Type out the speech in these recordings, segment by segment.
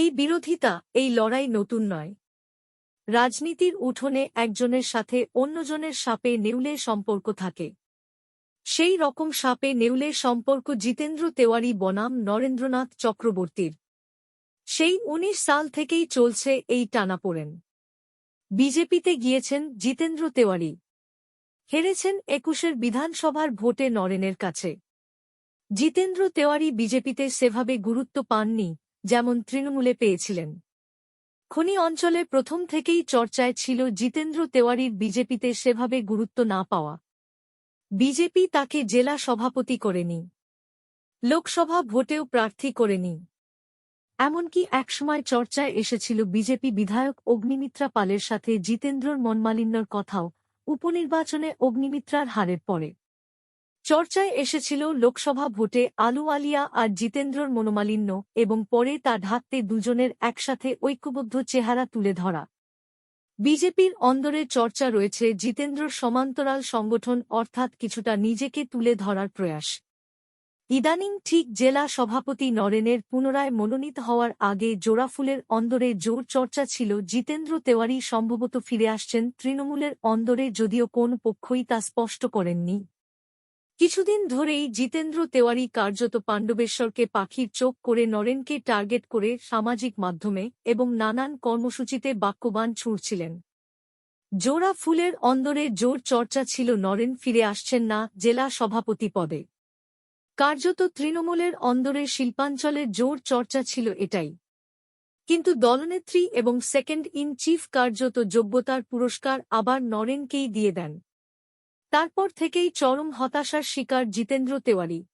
এই বিরোধিতা এই লড়াই নতুন নয়। রাজনীতির উঠোনে একজনের সাথে অন্যজনের সাপে নেউলে সম্পর্ক থাকে। সেই রকম সাপে নেউলের সম্পর্ক জিতেন্দ্র তেওয়ারি বনাম নরেন্দ্রনাথ চক্রবর্তীর। সেই উনিশ সাল থেকেই চলছে এই টানাপোড়েন। বিজেপিতে গিয়েছেন জিতেন্দ্র তেওয়ারি। হেরেছেন একুশের বিধানসভার ভোটে নরেনের কাছে। জিতেন্দ্র তেওয়ারি বিজেপিতে সেভাবে গুরুত্ব পাননি। যেমন তৃণমূলে পেয়েছিলেন। খনি অঞ্চলে প্রথম থেকেই চর্চায় ছিল জিতেন্দ্র তেওয়ারির বিজেপিতে সেভাবে গুরুত্ব না পাওয়া। বিজেপি তাকে জেলা সভাপতি করেনি। লোকসভা ভোটেও প্রার্থী করেনি। এমনকি একসময় চর্চায় এসেছিল বিজেপি বিধায়ক অগ্নিমিত্রা পালের সাথে জিতেন্দ্রর মনমালিন্যর কথাও। উপনির্বাচনে অগ্নিমিত্রার হারের পরে চর্চায় এসেছিল লোকসভা ভোটে আলু আলিয়া আর জিতেন্দ্রর মনোমালিন্য এবং পরে তা ঢাকতে দুজনের একসাথে ঐক্যবদ্ধ চেহারা তুলে ধরা। বিজেপির অন্দরে চর্চা রয়েছে জিতেন্দ্রর সমান্তরাল সংগঠন অর্থাৎ কিছুটা নিজেকে তুলে ধরার প্রয়াস। ইদানিং ঠিক জেলা সভাপতি নরেনের পুনরায় মনোনীত হওয়ার আগে জোড়াফুলের অন্দরে জোর চর্চা ছিল জিতেন্দ্র তেওয়ারি, সম্ভবত ফিরে আসছেন তৃণমূলের অন্দরে যদিও কোন পক্ষই তা স্পষ্ট করেননি। কিছুদিন ধরেই জিতেন্দ্র তেওয়ারি কার্যত পাণ্ডবেশ্বরকে পাখির চোখ করে নরেনকে টার্গেট করে সামাজিক মাধ্যমে এবং নানান কর্মসূচিতে বাক্যবান ছুঁড়ছিলেন। জোড়া ফুলের অন্দরে জোর চর্চা ছিল নরেন ফিরে আসছেন না জেলা সভাপতি পদে। কার্যত তৃণমূলের অন্দরে শিল্পাঞ্চলে জোর চর্চা ছিল এটাই। কিন্তু দলনেত্রী এবং সেকেন্ড ইন চিফ কার্যত যোগ্যতার পুরস্কার আবার নরেনকেই দিয়ে দেন। তারপর থেকেই চরম হতাশার শিকার জিতেন্দ্র তেওয়ারি।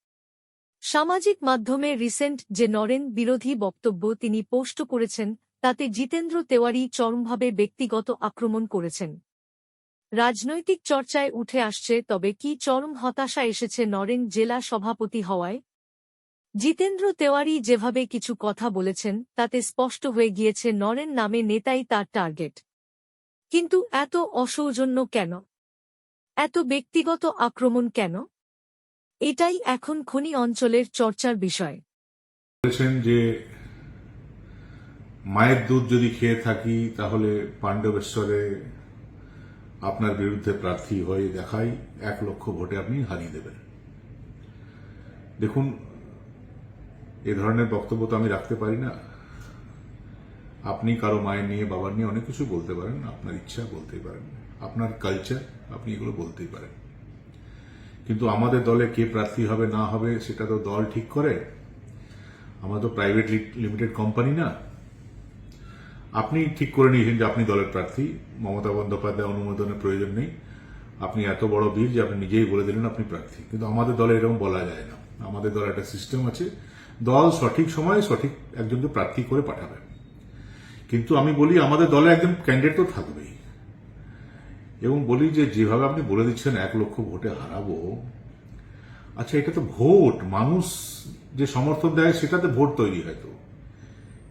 সামাজিক মাধ্যমে রিসেন্ট যে নরেন বিরোধী বক্তব্য তিনি পোস্ট করেছেন, তাতে জিতেন্দ্র তেওয়ারি চরমভাবে ব্যক্তিগত আক্রমণ করেছেন। রাজনৈতিক চর্চায় উঠে আসছে, তবে কি চরম হতাশা এসেছে নরেন জেলা সভাপতি হওয়ায়? জিতেন্দ্র তেওয়ারি যেভাবে কিছু কথা বলেছেন, তাতে স্পষ্ট হয়ে গিয়েছে নরেন নামে নেতাই তার টার্গেট। কিন্তু এত অসৌজন্য কেন? এত ব্যক্তিগত আক্রমণ কেন? এটাই এখন খনি অঞ্চলের চর্চার বিষয়। বলেছেন যে, মায়ের দুধ যদি খেয়ে থাকি, তাহলে পাণ্ডবেশ্বরে আপনার বিরুদ্ধে প্রার্থী হয়ে দেখাই, এক লক্ষ ভোটে আপনি হারিয়ে দেবেন। দেখুন, এ ধরনের বক্তব্য তো আমি রাখতে পারি না। আপনি কারও মায়ের নিয়ে, বাবার নিয়ে অনেক কিছু বলতে পারেন, আপনার ইচ্ছা বলতেই পারেন। আপনার কালচার আপনি এগুলো বলতেই পারেন। কিন্তু আমাদের দলে কে প্রার্থী হবে, না হবে, সেটা তো দল ঠিক করে? আমরা তো প্রাইভেট লিমিটেড কোম্পানি না। আপনি ঠিক করে নিয়েছেন যে আপনি দলের প্রার্থী। মমতা বন্দ্যোপাধ্যায় অনুমোদনের প্রয়োজন নেই। আপনি এত বড় বীর যে আপনি নিজেই বলে দিলেন আপনি প্রার্থী। কিন্তু আমাদের দলে এরকম বলা যায় না। আমাদের দলে একটা সিস্টেম আছে। দল সঠিক সময়ে সঠিক একজনকে প্রার্থী করে পাঠাবে। কিন্তু আমি বলি, আমাদের দলে একজন ক্যান্ডিডেট তো থাকবেই। এবং বলি যে যেভাবে আপনি বলে দিচ্ছেন, এক লক্ষ ভোটে হারাবো। আচ্ছা এটা তো ভোট। মানুষ যে সমর্থন দেয়, সেটাতে ভোট তৈরি হয় তো।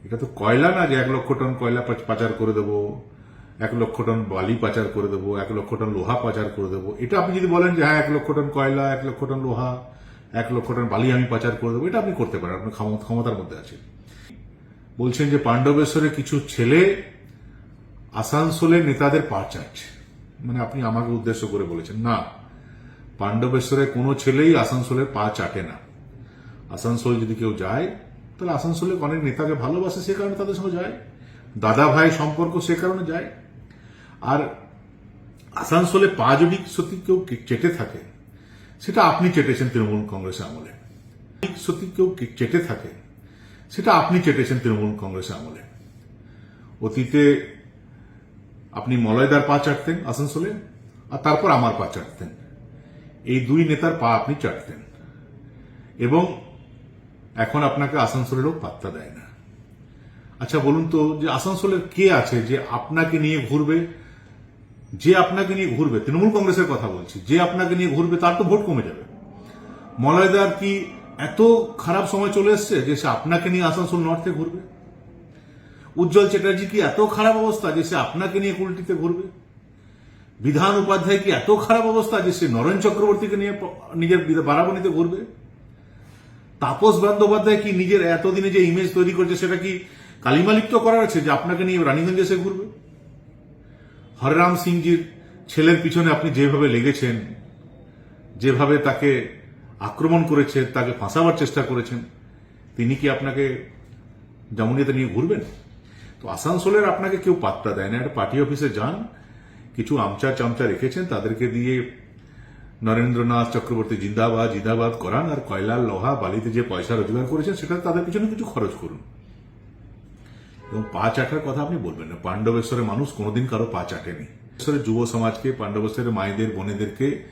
এটা তো কয়লা না যে এক লক্ষ টন কয়লা পাচ- পাচার করে দেবো, এক লক্ষ টন বালি পাচার করে দেবো, এক লক্ষ টন লোহা পাচার করে দেবো। এটা আপনি যদি বলেন যে হ্যাঁ এক লক্ষ টন কয়লা, এক লক্ষ টন লোহা, এক লক্ষ টন বালি আমি পাচার করে দেবো, এটা আপনি করতে পারেন। আপনার ক্ষম- ক্ষমতার মধ্যে আছে বলছেন যে, পাণ্ডবেশ্বরে কিছু ছেলে আসানসোলের নেতাদের পা চাটছে মানে আপনি আমাকে উদ্দেশ্য করে বলেছেন, না। পাণ্ডবেশ্বরে কোনো ছেলেই আসানসোলের পা চাটে না। আসানসোল যদি কেউ যায়, তাহলে আসানসোলে অনেক নেতাকে ভালোবাসে, সে কারণে তাদের সঙ্গে যায়। দাদা ভাই সম্পর্ক সে কারণে যায়। আর আসানসোলে পা যদি সত্যি কেউ চেটে থাকে, সেটা আপনি চেটেছেন তৃণমূল কংগ্রেস আমলে। সত্যি কেউ চেটে থাকে, সেটা আপনি চেটেছেন তৃণমূল কংগ্রেস আমলে। অতীতে আপনি মলয়দার পা চাটতেন আসানসোলে, আর তারপর আমার পা চাটতেন। এই দুই নেতার পা আপনি চাটতেন। এবং এখন আপনাকে আসানসোলেরও পাত্তা দেয় না। আচ্ছা বলুন তো, যে আসানসোলের কে আছে যে আপনাকে নিয়ে ঘুরবে? যে আপনাকে নিয়ে ঘুরবে, তৃণমূল কংগ্রেসের কথা বলছি, যে আপনাকে নিয়ে ঘুরবে তার তো ভোট কমে যাবে। মলয়দার কি এত খারাপ সময় চলে এসছে যে সে আপনাকে নিয়ে আসানসোল নর্থে ঘুরবে? উজ্জ্বল চ্যাটার্জি কি এত খারাপ অবস্থা যে সে আপনাকে নিয়ে কুলটিতে ঘুরবে? বিধান উপাধ্যায় কি এত খারাপ অবস্থা যে সে নরেন চক্রবর্তীকে নিয়ে নিজের বারাবণীতে ঘুরবে? তাপস বন্দ্যোপাধ্যায় কি নিজের এতদিনে যে ইমেজ তৈরি করছে সেটা কি কালিমালিপ্ত করার আছে যে আপনাকে নিয়ে রানীগঞ্জে এসে ঘুরবে? হররাম সিংজির ছেলের পিছনে আপনি যেভাবে লেগেছেন, যেভাবে তাকে আক্রমণ করেছেন, তাকে ফাঁসাবার চেষ্টা করেছেন, তিনি কি আপনাকে জামুনিয়াতে নিয়ে ঘুরবেন? তো আসানসোলের আপনাকে কেউ পাত্তা দেয় না। একটা পার্টি অফিসে যান, কিছু আমচা চামচা রেখেছেন, তাদেরকে দিয়ে নরেন্দ্রনাথ চক্রবর্তী জিন্দাবাদ জিন্দাবাদ করান, আর কয়লা লোহা, বালিতে যে পয়সা রোজগার করেছেন, সেটা তাদের পিছনে কিছু খরচ করুন। এবং পা চাটার কথা আপনি বলবেন না। পাণ্ডবেশ্বরের মানুষ কোনোদিন কারও পা চাটেনি। যুব সমাজকে, পাণ্ডবেশ্বরের মায়েদের, বোনেদেরকে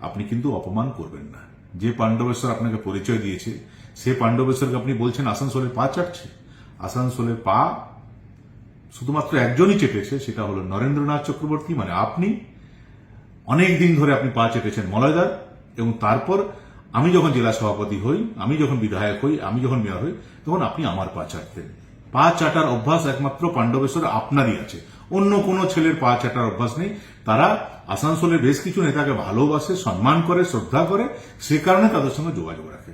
আপনি কিন্তু অপমান করবেন না। যে পাণ্ডবেশ্বর আপনাকে পরিচয় দিয়েছে, সে পাণ্ডবেশ্বরকে আপনি বলছেন আসানসোলের পা চাটছে? আসানসোলের পা শুধুমাত্র একজনই চেটেছে সেটা হলো নরেন্দ্রনাথ চক্রবর্তী মানে আপনি। অনেক দিন ধরে আপনি পা চেটেছেন মলয়দার, এবং তারপর আমি যখন জেলা সভাপতি হই, আমি যখন বিধায়ক হই, আমি যখন মেয়র হই, তখন আপনি আমার পা চাটতেন। পা চাটার অভ্যাস একমাত্র পাণ্ডবেশ্বর আপনারই আছে। অন্য কোনো ছেলের পা চাটার অভ্যাস নেই। তারা আসানসোলের বেশ কিছু নেতাকে ভালোবাসে, সম্মান করে, শ্রদ্ধা করে, সে কারণে তাদের সঙ্গে যোগাযোগ রাখে।